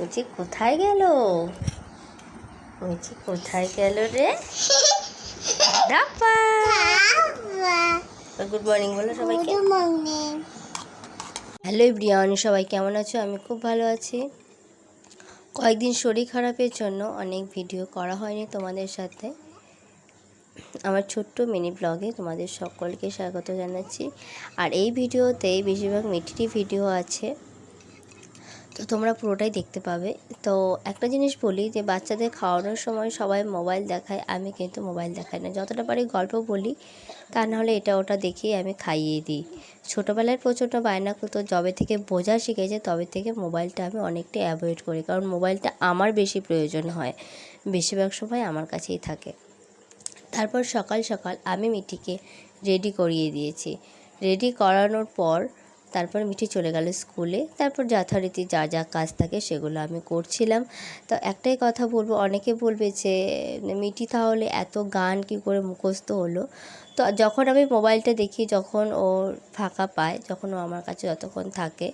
মিচি কোথায় গেল? মিচি কোথায় গেল রে? গুড মর্নিং বলো সবাইকে। হ্যালো ব্রিয়ান সবাই কেমন আছো? আমি খুব ভালো আছি। কয়েকদিন শরীর খারাপের জন্য অনেক ভিডিও করা হয়নি তোমাদের সাথে। আমার ছোট্ট মিনি ব্লগে তোমাদের সকলকে স্বাগত জানাচ্ছি। আর এই ভিডিওতে বেশিরভাগ মিটিটি ভিডিও আছে। তো তোমরা পুরোটাই দেখতে পাবে। তো একটা জিনিস বলি যে, বাচ্চাদের খাওয়ানোর সময় সবাই মোবাইল দেখায়, আমি কিন্তু মোবাইল দেখাই না। যতটা পারি গল্প বলি, তা নাহলে এটা ওটা দেখিয়ে আমি খাইয়ে দিই। ছোটোবেলায় প্রচণ্ড বায়না করতো, যবে থেকে বোঝা শিখেছে তবে থেকে মোবাইলটা আমি অনেকটা অ্যাভয়েড করি, কারণ মোবাইলটা আমার বেশি প্রয়োজন হয়, বেশিরভাগ সময় আমার কাছেই থাকে। তারপর সকাল সকাল আমি মিঠিকে রেডি করিয়ে দিয়েছি। রেডি করানোর পর তারপর মিঠি চলে গেল স্কুলে। তারপর যথারীতি যা যা কাজ থাকে সেগুলো আমি করছিলাম। তো একটাই কথা বলব, অনেকে বলবে যে, মিঠি তাহলে এত গান কি করে মুখস্ত হলো? তো যখন আমি মোবাইলটা দেখি, যখন ও ফাঁকা পায়, যখন ও আমার কাছে যতক্ষণ থাকে,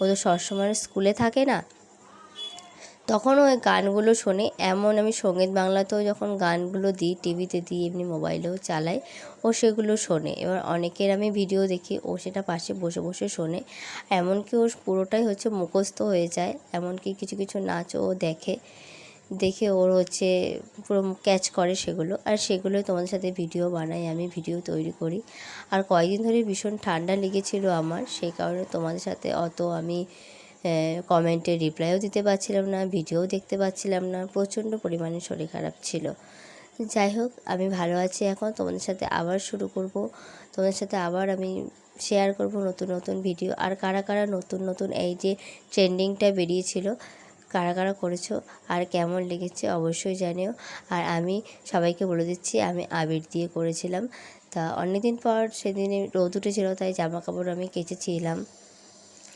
ও তো সবসময় স্কুলে থাকে না। তখন ওই গানগুলো শোনে এমন আমি সংগীত বাংলাতেও যখন গানগুলো দিই, টিভিতে দিই, এমনি মোবাইলেও চালাই, ও সেগুলো শোনে। এবার অনেকের আমি ভিডিও দেখি, ও সেটা পাশে বসে বসে শোনে। এমনকি ওর পুরোটাই হচ্ছে মুখস্থ হয়ে যায়। এমনকি কিছু কিছু নাচও ও দেখে। দেখে ওর হচ্ছে পুরো ক্যাচ করে সেগুলো। আর সেগুলোই তোমাদের সাথে ভিডিও বানাই, আমি ভিডিও তৈরি করি। আর কয়েকদিন ধরে ভীষণ ঠান্ডা লেগেছিল আমার, সেই কারণে তোমাদের সাথে অত আমি কমেন্টে রিপ্লাইও দিতে পারছিলাম না ভিডিও দেখতে পাচ্ছিলাম না, প্রচণ্ড পরিমাণে শরীর খারাপ ছিল। যাই হোক, আমি ভালো আছি এখন, তোমাদের সাথে আবার শুরু করব। তোমাদের সাথে আবার আমি শেয়ার করব নতুন নতুন ভিডিও আর কারা কারা নতুন নতুন এই যে ট্রেন্ডিংটা বেরিয়েছিল, কারা কারা করেছ আর কেমন লেগেছে অবশ্যই জানিও। আর আমি সবাইকে বলে দিচ্ছি, আমি আবির দিয়ে করেছিলাম। তা অনেকদিন পর সেদিনে রোদ উঠেছিল, তাই জামা কাপড় আমি কেচেছিলাম।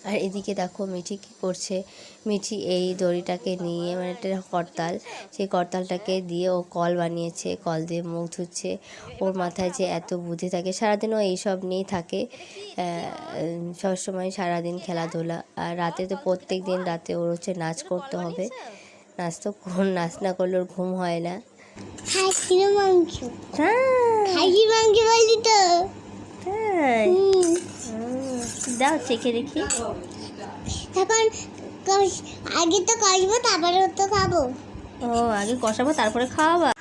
আর এদিকে দেখো মিঠি কী করছে? মিঠি এই দড়িটাকে নিয়ে মানে একটা করতাল। সেই করতালটাকে দিয়ে ও কল বানিয়েছে কল দিয়ে মুখ ধুচ্ছে। ওর মাথায় যে এত বুদ্ধি থাকে সারাদিন ও এইসব নিয়েই থাকে। সবসময় সারাদিন খেলাধুলা। আর রাতে তো প্রত্যেক দিন রাতে ওর হচ্ছে নাচ করতে হবে। নাচ তো কোন নাচ না করলে ওর ঘুম হয় না। খাসির মাংস? হ্যাঁ। খাসির মাংস বলছি তো। তাই? দাও চেখে দেখি। এখন আগে তো কষবো তারপরে তো খাব। ও আগে কষাবো তারপরে খাওয়াবা?